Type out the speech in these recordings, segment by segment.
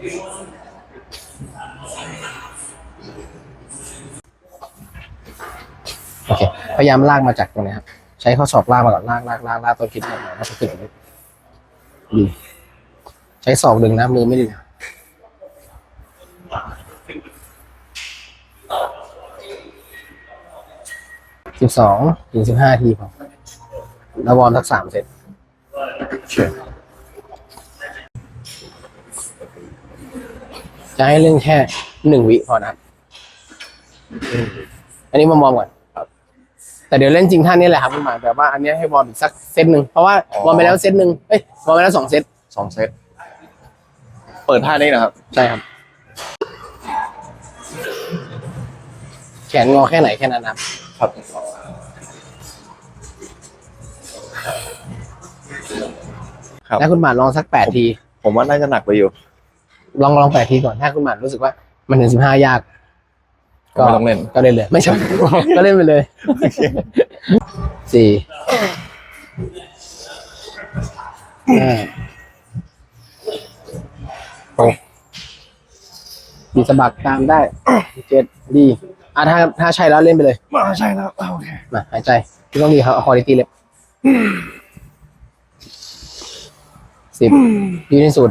โอเค พยายามลากมาจากตรงนี้ครับ ใช้ข้อศอกลากมาก่อนลากลากลากลากตัวคิดมาหน่อยแล้วก็ขึ้นอย่างนี้ดีใช้ศอกดึงนะมือไม่ดึงสิบสองถึงสิบห้าทีพอแล้ววอร์มสักสามเซต จะให้เล่นแค่หนึ่งวิพอนะครับ อันนี้มามองก่อนแต่เดี๋ยวเล่นจริงท่านนี่แหละครับคุณหมายแบบว่าอันนี้ให้วอร์มอีกสักเซตหนึ่งเพราะว่าวอร์มไปแล้วเซตหนึ่งเอ้ยวอร์มไปแล้วสองเซตสองเซตเปิดท่านี้นะครับ ใช่ครับ แขนงอแค่ไหนแค่นั้นครับ ครับครับแล้วคุณหมายลองสักแปดที ผมว่าน่าจะหนักไปอยู่ ลองลองแปดทีก่อนถ้าคุณหมายรู้สึกว่ามันถึงสิบห้ายาก ก็ไม่ต้องเล่น ก็เล่นเลย ไม่ใช่ ก็เล่นไปเลยสี่ห้าหกดีสะบักตามได้เจ็ดดีอะถ้าถ้าใช่แล้วเล่นไปเลยมาใช่แล้วโอเคมาหายใจที่ต้องดีครับเอาคอลิตี้เล็บสิบดีที่สุด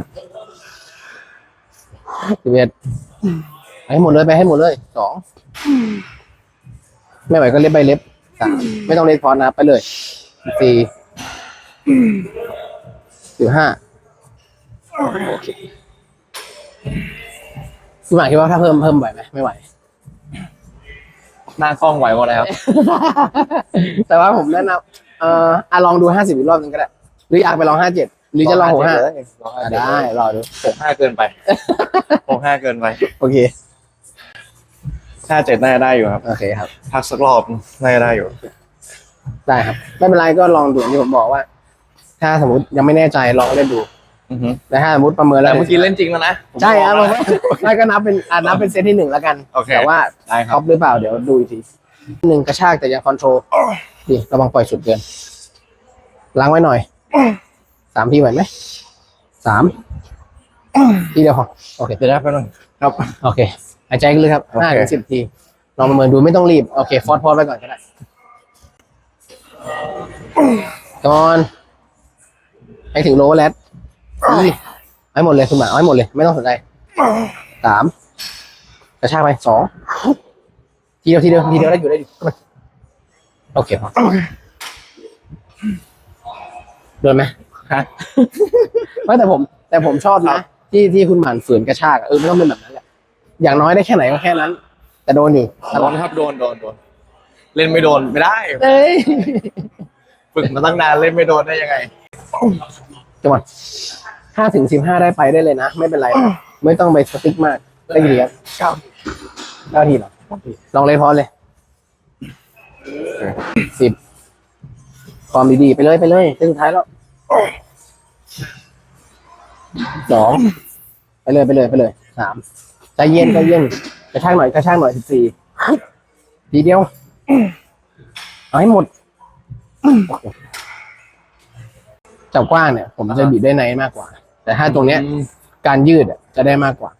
สิบเอ็ดไปให้หมดเลยไปให้หมดเลยสองไม่ไหวก็เล็บใบเล็บสามไม่ต้องเล็บพอนะครับไปเลยสี่สิบห้าโอเคคุณหมายคิดว่าถ้าเพิ่มเพิ่มไหวไหมไม่ไหว หน้ากล้องไหวหมดแล้วแต่ว่าผมแนะนำเอ่ออะลองดูห้าสิบอีกรอบนึงก็ได้ หรืออยากไปลองห้าเจ็ด หรือจะลองหกห้าลองห้าได้รอดูหกห้าเกินไปหกห้าเกินไป โอเคห้าเจ็ดน่าจะได้อยู่ครับ โอเคครับ พักสักรอบน่าจะได้อยู่ ได้ครับ ไม่เป็นไรก็ลองดูอย่างที่ผมบอกว่า ถ้าสมมติยังไม่แน่ใจลองเล่นดูอือฮึแต่ถ้าสมมติประเมินแล้แต่วเมื่อกี้เล่นจริงแล้วนะ ใช่ครับผผมมว่าไม่ก็นับเป็นอะนับเป็นเซตที่หนึ่งแล้วกันโอเคแต่ว่าได้คท็รัอบปหรือเปล่าเดี๋ยวดูอีกทีหนึ่งกระชากแต่ยังคอนโทรลดีระวังปล่อยสุดเกินล้างไว้หน่อย สามทีไหวไหมสามทีเดียวพอโอเคเดี๋ยวได้แป๊บนึงครับโอเคหายใจกันเลยครับโอเคห้าถึงสิบทีลองประเมินดูไม่ต้องรีบ โอเค ฟอสพอสไว้ก่อนก็ได้ก่อนให้ถึงโลแลตนี่ให้หมดเลยคุณหมาเอาให้หมดเลย ไม่ต้องสนใจสามกระชากไปสองทีเดียวทีเดียวทีเดียวได้อยู่ได้อยู่โอเคพอโดนไหม ฮะ ไม่แต่ผม แต่ผมชอบนะ ที่ที่คุณหมันฝืนกระชากอะเออไม่ต้องเป็นแบบนั้นแหละอย่างน้อยได้แค่ไหนก็แค่นั้น แต่โดนอยู่โดนครับโดนโดนโดนเล่นไม่โดนไม่ได้เอ้ยฝึกมาตั้งนานเล่นไม่โดนได้ยังไง จังหวะห้าถึงสิบห้าได้ไปได้เลยนะ ไม่เป็นไร ไม่ต้องไปสติ๊กมาก ได้กี่ทีครับเก้า เก้าทีเหรอลองเลยพอเลยสิบความดีๆ ไปเลยไปเลยเส้นสุดท้ายแล้ว สองไปเลยไปเลยไปเลยสามใจเย็นใจเย็นกระช่างหน่อยกระช่างหน่อยสิบสี่ทีเดียวเอาให้หมดจับกว้างเนี่ย ผมจะบีบได้ในมากกว่า แต่ถ้าตรงเนี้ย การยืดอะจะได้มากกว่า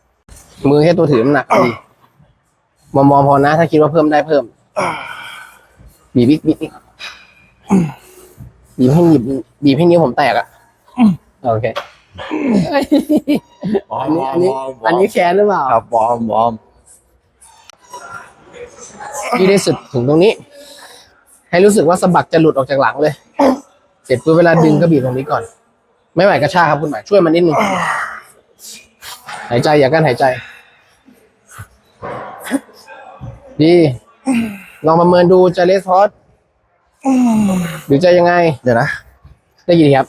มือแค่ตัวถือน้ำหนักดีมอมๆพอนะ ถ้าคิดว่าเพิ่มได้เพิ่มบีบอีกบีบอีก บีบให้หยิบบีบให้นิ้วผมแตกอะโอเคอันนี้อันนี้อันนี้แค้นหรือเปล่าครับวอร์มวอร์มที่ได้สุดถึงตรงนี้ ให้รู้สึกว่าสะบักจะหลุดออกจากหลังเลย เสร็จปุ๊บเวลาดึงก็บีบตรงนี้ก่อน ไม่ไหวกระชากครับคุณหมายช่วยมันนิดนึงหายใจอย่ากั้นหายใจ ดี ลองประเมินดูจะเลสพอส หรือจะยังไง เดี๋ยวนะได้กี่ทีครับ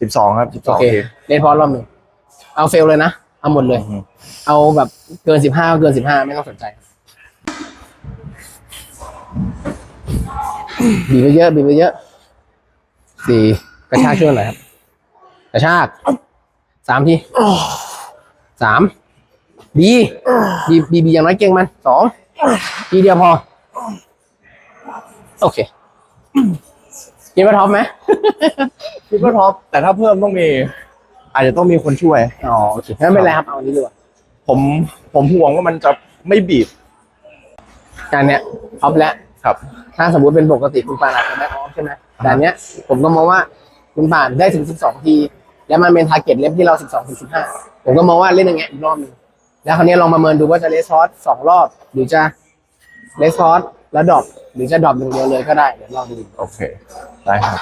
สิบสองครับสิบสโอองเคเลสพอสรอบหนึ่งเอาเฟลเลยนะ เอาหมดเลย เอาแบบเกินสิบห้าเกินสิบห้าไม่ต้องสนใจบีบไปเยอะบีบไปเยอะสี่กระชากช่วยหน่อยครับ กระชากสามทีสามบีบีบีบีอย่างน้อยเก่งมันสองทีเดียวพอ โอเค กินมาท็อปไหม คิดว่าท็อปแต่ถ้าเพิ่มต้องมี อาจจะต้องมีคนช่วยอ๋อโอเคไม่เป็นไรครับเอาอันนี้ดีกว่าผมผมห่วงว่ามันจะไม่บีบการเนี้ยออฟแล้วครับ ถ้าสมมติเป็นปกติคุณปานอาจจะไม่ออฟใช่ไหมแต่อันเนี้ย ผมก็มองว่าคุณปานได้ถึง12ที แล้วมันเป็นทาร์เก็ตเล็บที่เรา12ถึง15ผมก็มองว่าเล่นอย่างเงี้ยอีกรอบหนึงแล้วคราวนี้ลองประเมินดูว่าจะเลสซอสสองรอบหรือจะเลสซอส แล้วดรอปหรือจะดรอปหนึ่างเดียวเลยก็ได้เดี๋ยวลองดูโอเค ได้ครับ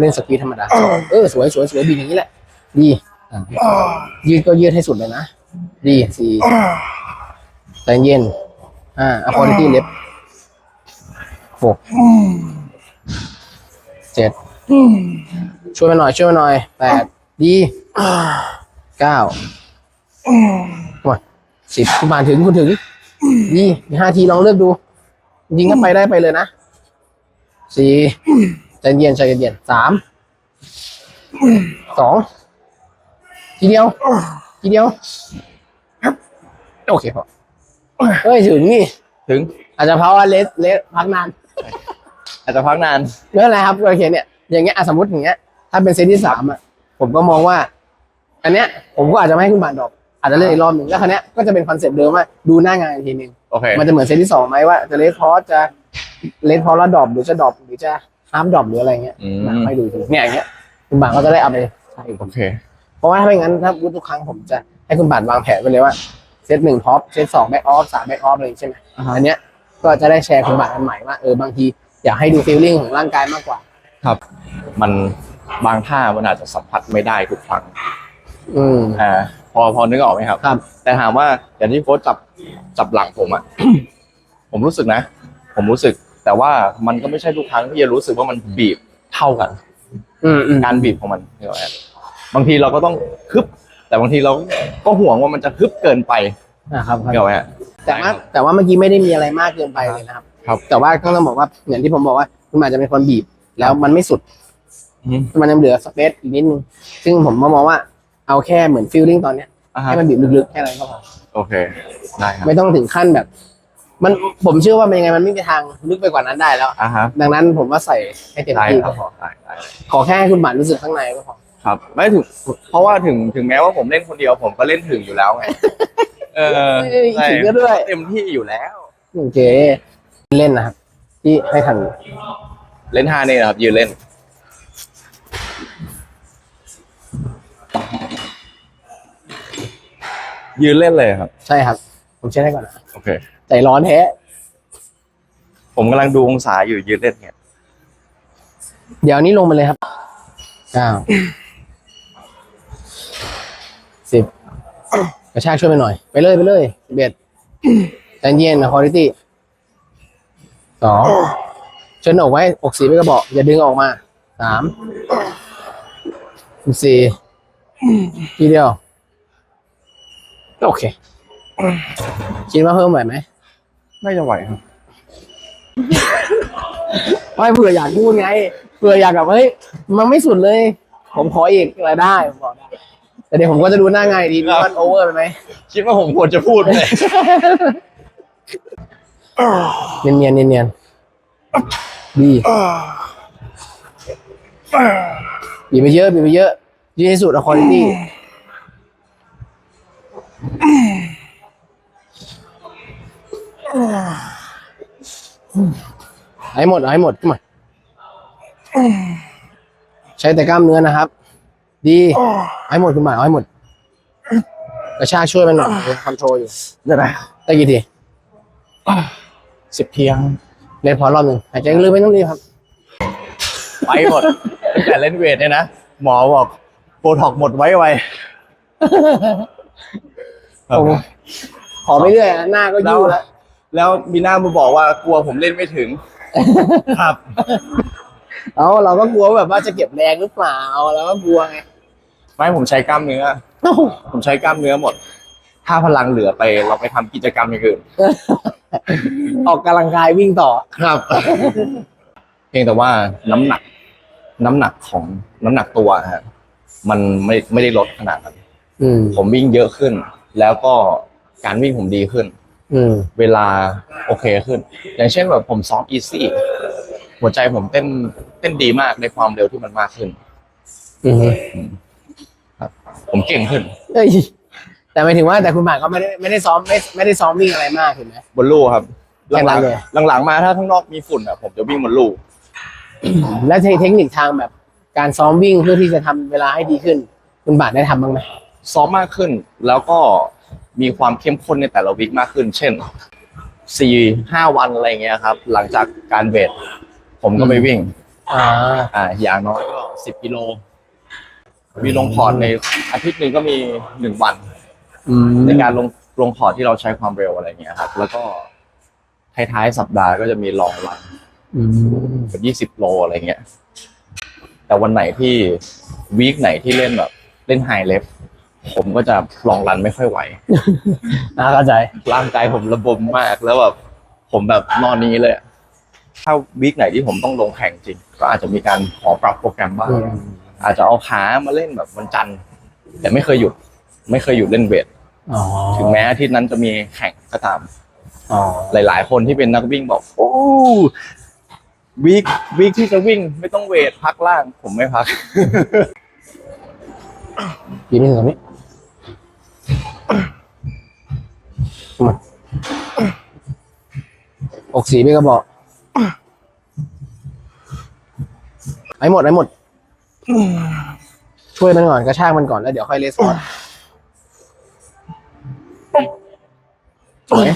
เล่นสกีธรรมดาเออสวยสวยสวยบีอย่างนี้แหละ ดีอะยืดก็ยืดให้สุดเลยนะ ดีสี่ใจเย็นอ่าอควอลิตี้เล็บหกเจ็ดช่วยมาหน่อยช่วยมาหน่อยแปดดีเก้าหมดสิบคุณผ่านถึงคุณถึงดีอีกห้าทีลองเลือกดู ยิงก็ไปได้ไปเลยนะสี่ใจเย็นใจเย็นสามสองทีเดียว ทีเดียวโอเคพอเฮ้ยถึงนี่ ถึง อาจจะเพราะว่าเลสเลสพักนาน อาจจะพักนานไม่เป็นไรครับโอเคเนี่ยอย่างเงี้ยอะสมมติอย่างเงี้ย ถ้าเป็นเซตที่สามอะผมก็มองว่า อันเนี้ย ผมก็อาจจะไม่ให้คุณบานดรอก อาจจะเล่นอีกรอบหนึ่งแล้วครั้นี้ยก็จะเป็นคอนเซ็ปต์เดิมว่าดูหน้างานอีกทีหนึ่งโอเค มันจะเหมือนเซตที่สองไหมว่าจะเลสพอสจะเลสพอสแล้วดรอปหรือจะดรอปหรือจะฮาร์ฟดรอปหรืออะไรเงี้ยอืมมาให้ดูทีเนี่ยอย่างเงี้ยคุณบานก็จะได้เอาไปใช้โอเค เพราะว่าถ้าไม่งั้นถ้าพูดทุกครั้งผมจะให้คุณบานวางแผนไปเลยว่าเซตหนึ่งท็อปเซตสองแบ็กออฟสามแบ็กออฟอะไรอย่างงี้ใช่ไหมอ่าฮะ อันเนี้ยก็จะได้แชร์คุณบานอันใหม่ว่าเออบางทีอยากให้ดูฟีลลิ่งของร่างกายมากกว่าครับมันบางท่ามันอาจจะสัมผัสไม่ได้ทุกครั้งอืม อ่า พอพอนึกออกไหมครับ ครับ แต่ถามว่าอย่างที่โค้ชจับจับหลังผมอะ ผมรู้สึกนะ ผมรู้สึก แต่ว่ามันก็ไม่ใช่ทุกครั้งที่จะรู้สึกว่ามันบีบเท่ากัน อืมอืม การบีบของมันนึกออกไหมบางทีเราก็ต้องฮึบ แต่บางทีเราก็ห่วงว่ามันจะฮึบเกินไปนะครับครับนึกออกไหมแต่ว่าแต่ว่าเมื่อกี้ไม่ได้มีอะไรมากเกินไปเลยนะครับ ครับแต่ว่าก็ต้องบอกว่าอย่างที่ผมบอกว่าคุณอาจจะเป็นคนบีบ แล้วมันไม่สุด อืม มันยังเหลือสเปซอีกนิดนึงซึ่งผมมองว่า เอาแค่เหมือนฟีลลิ่งตอนเนี้ยอ่าฮะให้มันบีบลึกๆแค่นั้นก็พอโอเค ได้ครับไม่ต้องถึงขั้นแบบ มันผมเชื่อว่ามันยังไงมันไม่มีทางลึกไปกว่านั้นได้แล้ว อ่าฮะดังนั้นผมว่าใส่ให้เต็มได้ที่ครัก็บพอได้ได้ขอแค่ให้คุณหมานรู้สึกข้างในก็พอครับ ไม่ถึง เพราะว่าถึงถึงแม้ว่าผมเล่นคนเดียวผมก็เล่นถึงอยู่แล้วไง เออเอ้ยใช่ถึงก็ด้วยเต็มที่อยู่แล้ว โอเคเล่นนะครับที่ให้ทัน เล่นท่านี่นะครับยืนเล่น ยืนเล่นเลยครับ ใช่ครับ ผมเช็คให้ก่อนนะโอเค ใจร้อนแท้ผมกำลังดูองศาอยู่ยืนเล่นเนี่ยเดี๋ยวนี้ลงมาเลยครับเก้าสิบกระชากช่วยไปหน่อย ไปเลยไปเลยสิบเอ็ดใจเย็นนะคุณภาพสองเชิญอกไว้อกสีไว้กระบอกอย่าดึงออกมาสามสี่ทีเดียว โอเค คิดว่าเพิ่มไหวไหมไม่จะไหวครับ ไม่เผื่ออยากพูดไง เผื่ออยากแบบเฮ้ย มันไม่สุดเลย ผมขออีกอะไรได้ผมบอกได้แต่เดี๋ยวผมก็จะดูหน้าไงดีครับว่ามันโอเวอร์ไปไหม คิดว่าผมควรจะพูดเลยเนียนเนียนเนียนเนียนดีบีบไปเยอะบีบไปเยอะยืดให้สุดอะคุณภาพ เอาให้หมดเอาให้หมดขึ้นมาใช้แต่กล้ามเนื้อนะครับ ดีเอาให้หมดคุณหมายเอาให้หมดกระชากช่วยมันหน่อยคอนโทรลอยู่ได้ไหมได้กี่ทีสิบเพียงเล่นพอรอบหนึ่งหายใจลึกไม่ต้องรีบครับ ไปหมดตั้งแต่เล่นเวทเนี่ยนะ หมอบอกโบท็อกหมดไว้ไวโอ้โห ขอไปเรื่อยอะหน้าก็แล้วยู่แล้ว แล้วมีหน้ามาบอกว่ากลัวผมเล่นไม่ถึง ครับเอาเราก็กลัวแบบว่าจะเก็บแรงหรือเปล่าเราก็กลัวไงไม่ผมใช้กล้ามเนื้อผมใช้กล้ามเนื้อหมด ถ้าพลังเหลือไปเราไปทำกิจกรรมอย่างอื่นออกกำลังกายวิ่งต่อครับ เพียงแต่ว่าน้ำหนัก น้ำหนักของน้ำหนักตัวฮะมันไม่ไม่ได้ลดขนาดนั้นอืมผมวิ่งเยอะขึ้น แล้วก็การวิ่งผมดีขึ้น อืม เวลาโอเคขึ้น อย่างเช่นแบบผมซ้อมอีซี่หัวใจผมเต้นเต้นดีมากในความเร็วที่มันมากขึ้น อืมคผมเก่งขึ้น เอ้ยแต่หมายถึงว่าแต่คุณหมากก็ไม่ได้ไม่ได้ซ้อมไม่ไม่ได้ซ้อมวิ่งอะไรมากถูกไหม บนลู่ครับแค่นั้นเลยหลังๆหลังๆมาถ้าข้างนอกมีฝุ่นอะผมจะวิ่งบนลู่แล้วเทเทคนิคทางแบบ การซ้อมวิ่งเพื่อที่จะทำเวลาให้ดีขึ้น คุณบาทได้ทำบ้างไหม ซ้อมมากขึ้น แล้วก็มีความเข้มข้นในแต่ละวิกมากขึ้น เช่นสี่ห้าวันอะไรเงี้ยครับ หลังจากการเวทผมก็ไปวิ่ง อ่า อ่า อย่างน้อยก็สิบกิโล มีลงพอร์ตในอาทิตย์หนึ่งก็มีหนึ่งวัน อืมในการลงลงพอร์ตที่เราใช้ความเร็วอะไรเงี้ยครับ แล้วก็ท้ายๆสัปดาห์ก็จะมีลองรันอืมแบบยี่สิบโลอะไรเงี้ย แต่วันไหนที่วีคไหนที่เล่นแบบ เล่นไฮเลฟ ผมก็จะลองรันไม่ค่อยไหวอ่าเข้าใจร่างกายผมระบมมากแล้วแบบผมแบบนอนนี้เลยอะถ้าวีคไหนที่ผมต้องลงแข่งจริง ก็อาจจะมีการขอปรับโปรแกรมบ้างอืมอาจจะเอาขามาเล่นแบบวันจันทร์แต่ไม่เคยหยุด ไม่เคยหยุดเล่นเวทอ๋อถึงแม้อาทิตย์นั้นจะมีแข่งก็ตามอ๋อหลาย ๆ คนที่เป็นนักวิ่งบอก โอ้วีควีคที่จะวิ่งไม่ต้องเวทพักล่าง ผมไม่พักยืนไม่ถึงตรงนี้มา อกสีพี่ก็บอกไอ้หมดไอ้หมด ช่วยมันก่อนกระชากมันก่อนแล้วเดี๋ยวค่อยเลสฟอร์ดสวย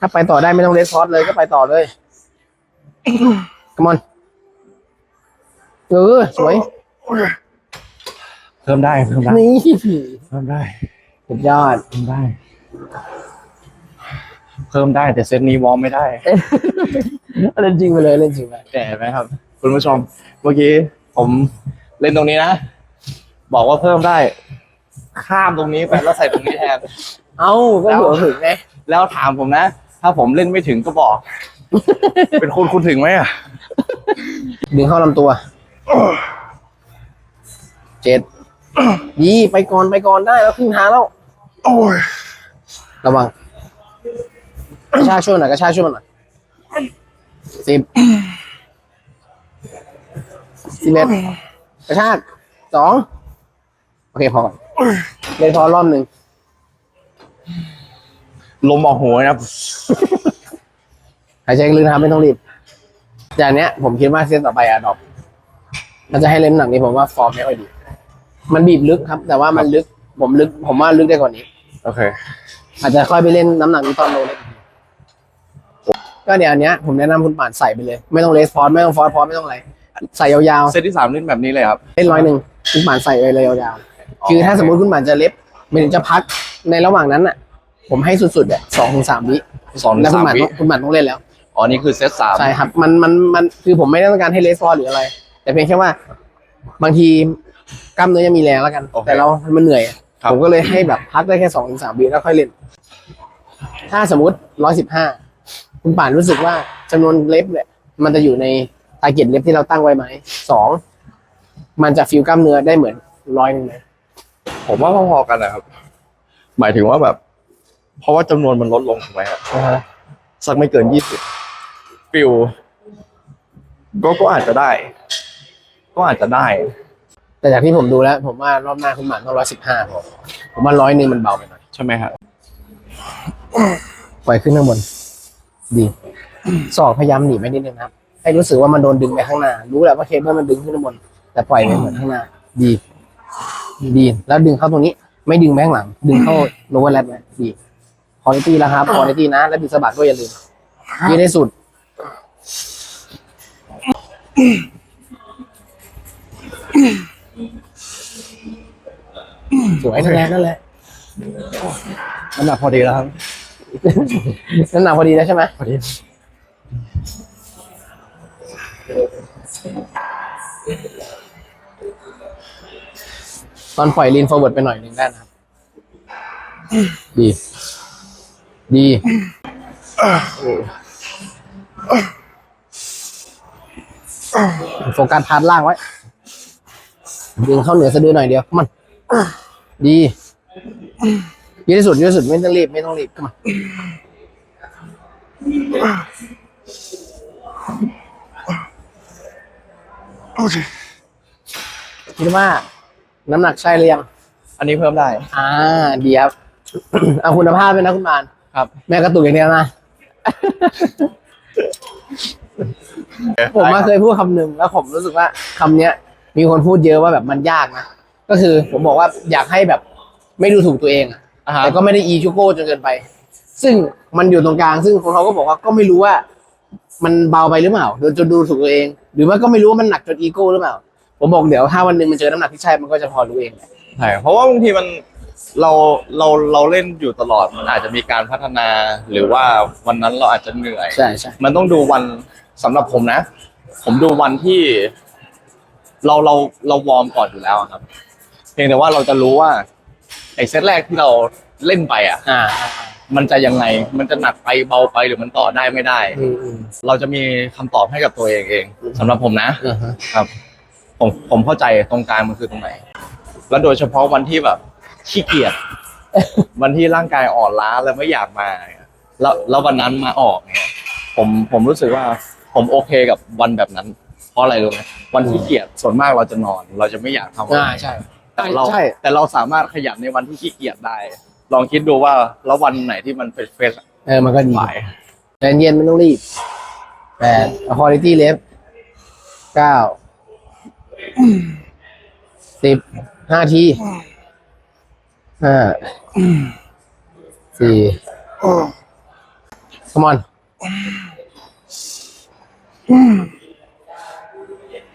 ถ้าไปต่อได้ไม่ต้องเลสฟอร์ดเลยก็ไปต่อเลยกมอนเออสวย เพิ่มได้เพิ่มได้นี่เพิ่มได้ สุดยอดเพิ่มได้ เพิ่มได้แต่เซตนี้วอร์มไม่ได้ เล่นจริงไปเลยเล่นจริงไปแต่เห็นไหมครับ คุณผู้ชม เมื่อกี้ผมเล่นตรงนี้นะ บอกว่าเพิ่มได้ ข้ามตรงนี้ไปแล้วใส่ตรงนี้แทน เอ้าก็หัวถึงไงแล้วถามผมนะ ถ้าผมเล่นไม่ถึงก็บอก เป็นคุณคุณถึงไหมอะดึงเข้าลำตัว เจ็ด ยี่ไปก่อนไปก่อนได้แล้วครึ่งทางแล้ว โอ้ยระวังกระชากช่วยหน่อยกระชากช่วยมันหน่อยสิบสิบเอ็ดกระชากสองโอเคพอก่อนเล่นพอรอบหนึ่งลมออกหัวนะครับหายใจลึกนะครับไม่ต้องรีบแต่อันเนี้ย ผมคิดว่าเส้นต่อไปอะดรอปถ้าจะให้เล่นหนักนี้ผมว่าฟอร์มไม่ค่อยดี มันบีบลึกครับ แต่ว่ามันลึก ผมลึก ผมว่าลึกได้กว่านี้ โอเค อาจจะค่อยไปเล่นน้ำหนักนี้ตอนโลเล็กก็เดี๋ยวอันเนี้ยผมแนะนำคุณป่านใส่ไปเลย ไม่ต้องเลสฟอร์ไม่ต้องฟอร์พอไม่ต้องอะไร ใส่ยาวเซตที่สามเล่นแบบนี้เลยครับ ๆ เล่นร้อยหนึ่งคุณป่านใส่ไปเลยยาวๆคือถ้าสมมติคุณป่านจะเล็บไม่ถึงจะพักในระหว่างนั้นอะ ผมให้สุดๆอะสองถึงสามวิสองถึแล้วงคุสาณมป่านวิต้องคุณป่านต้องเล่นแล้ว อ๋อนี่คือเซตสามใช่ครับ มันมันมันคือผมไม่ได้ต้องการให้เลสฟอร์หรืออะไร แต่เพียงแค่ว่า บางทีกล้ามเนื้อยังมีแรงแล้วกัน แต่เรา มันเหนื่อยอะครับ ผมก็เลยให้แบบพักได้แค่สองถึงสามวิแล้วค่อยเล่น ถ้าสมมติร้อยสิบห้าคุณป่านรู้สึกว่าจำนวนเล็บเนี่ย มันจะอยู่ในทาร์เก็ตเล็บที่เราตั้งไว้ไหมสองมันจะฟิลกล้ามเนื้อได้เหมือนร้อยหนึ่งไหมผมว่าพอๆกันนะครับ หมายถึงว่าแบบ เพราะว่าจำนวนมันลดลงถูกไหมครับสักไม่เกินยี่สิบฟิลก็ก็อาจจะได้ ก็อาจจะได้ แต่จากที่ผมดูแล้ว ผมว่ารอบหน้าคุณหมานต้องร้อยสิบห้าพอผมว่าร้อยหนึ่งมันเบาไปหน่อยใช่ไหมครับปล่อยขึ้นข้างบน ดีศอกพยายามหนีไปนิดนึงนะครับ ให้รู้สึกว่ามันโดนดึงไปข้างหน้า รู้แหละว่าเคเบิลมันดึงขึ้นข้างบน แต่ปล่อยไปเหมือนข้างหน้า ดี ดี แล้วดึงเข้าตรงนี้ ไม่ดึงไปข้างหลัง ดึงเข้าโลเวอร์แลนะดีคอ l i ตี้แล้วครับคอ l i ตี้นะ แล้วบิดสะบัดก็อย่าลืมยืดให้สุด สวยนั่นแหละนั่นแหละน้ำหนักพอดีแล้วครับ น้ำหนักพอดีแล้วใช่ไหมพอดีตอนปล่อยลีนฟอร์เวิร์ดไปหน่อยหนึ่งได้นะครับ ดี ดีโฟกัสพาร์ทล่างไว้ ดึงเข้าเหนือสะดือหน่อยเดียวมันดียืดที่สุดยืดที่สุดไม่ต้องรีบไม่ต้องรีบเข้ามาโอเคคิดว่า น้ำหนักใช่หรือยังอันนี้เพิ่มได้ อ่า ดีครับ เอาคุณภาพเป็นนะคุณมานครับ แม่กระตุกอย่างเดียวนะ ผมมาเคยพูดคำหนึ่งแล้วผมรู้สึกว่าคำเนี้ย มีคนพูดเยอะว่าแบบมันยากนะก็คือผมบอกว่าอยากให้แบบไม่ดูถูกตัวเองอะอ่าฮะแต่ก็ไม่ได้อีชูโก้จนเกินไป ซึ่งมันอยู่ตรงกลาง ซึ่งคนเขาก็บอกว่าก็ไม่รู้ว่า มันเบาไปหรือเปล่าโดนจนดูถูกตัวเอง หรือว่าก็ไม่รู้ว่ามันหนักจนอีโก้หรือเปล่า ผมบอกเดี๋ยวถ้าวันหนึ่งมันเจอน้ำหนักที่ใช่มันก็จะพอรู้เองแหละ ใช่เพราะว่าบางทีมันเราเราเราเล่นอยู่ตลอดมันอาจจะมีการพัฒนา หรือว่าวันนั้นเราอาจจะเหนื่อย ใช่ใช่มันต้องดูวันสำหรับผมนะ ผมดูวันที่ เราเราเราวอร์มก่อนอยู่แล้วอะครับ เพียงแต่ว่าเราจะรู้ว่าไอ้เซตแรกที่เราเล่นไปอะ อ่ามันจะยังไง มันจะหนักไปเบาไปหรือมันต่อได้ไม่ได้ อืมอืมเราจะมีคำตอบให้กับตัวเองเองสำหรับผมนะ อ่าฮะครับ ผมผมเข้าใจตรงกลางมันคือตรงไหน แล้วโดยเฉพาะวันที่แบบขี้เกียจ วันที่ร่างกายอ่อนล้าแล้วไม่อยากมาเนี่ยแล้วแล้ววันนั้นมาออกเนี่ยผมผมรู้สึกว่าผมโอเคกับวันแบบนั้นเพ ราะอะไรรู้ไหมวันที่เกียจส่วนมากเราจะนอน เราจะไม่อยากทำอะไรอ่าใช่ แต่เราใช่ แต่เราสามารถขยันในวันที่ขี้เกียจได้ ลองคิดดูว่าแล้ววันไหนที่มันเฟสเฟสเออมันก็ดีบ่ายใจเย็นไม่ต้องรีบแปด quality left เก้าสิบห้าทีห้าสี่ come on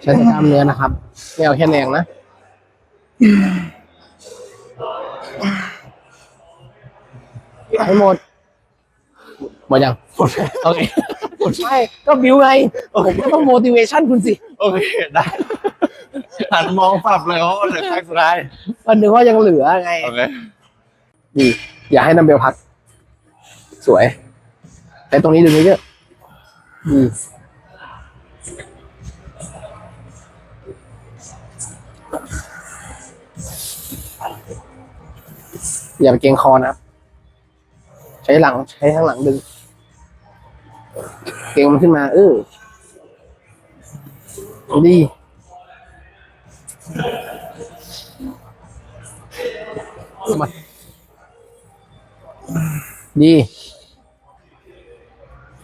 ใช้แต่กล้ามเนื้อนะครับไม่เอาแค่แรงนะให้หมดหมดยังโอเคใช่ก็บิวไงผมก็ต้อง motivation คุณสิ โอเค ได้หันมองปรับเลยเพราะว่าเหลือครั้งสุดท้ายวันหนึ่งก็ยังเหลือไง โอเคดีอย่าให้นัมเบลพักสวย แต่ตรงนี้ดูเยอะๆดี อย่าไปเกรงคอนะครับ ใช้หลังใช้ข้างหลังดึง เกรงมันขึ้นมา เออดีมาดี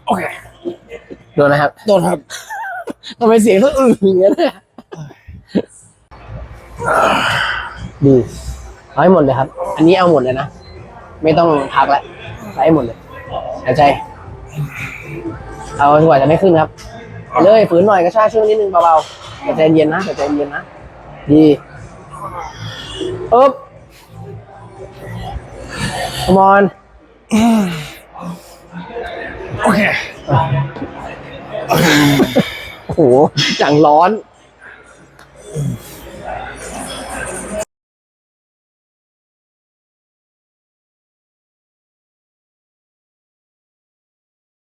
โอเค โดนนะครับ โดนครับทำไมเสียงต้องอื่นอย่างนี้นเนี่ยดี เอาให้หมดเลยครับ อันนี้เอาหมดเลยนะ ไม่ต้องพักแล้วใช้ให้หมดเลยหายใจ เอาจนกว่าจะไม่ขึ้นครับไปเลยฝืนหน่อยกระชากช่วงนิดนึงเบาๆแต่ใจเย็นนะแต่ใจเย็นนะ ดีปึ๊บ come on โอเค โอ้โหอย่างร้อน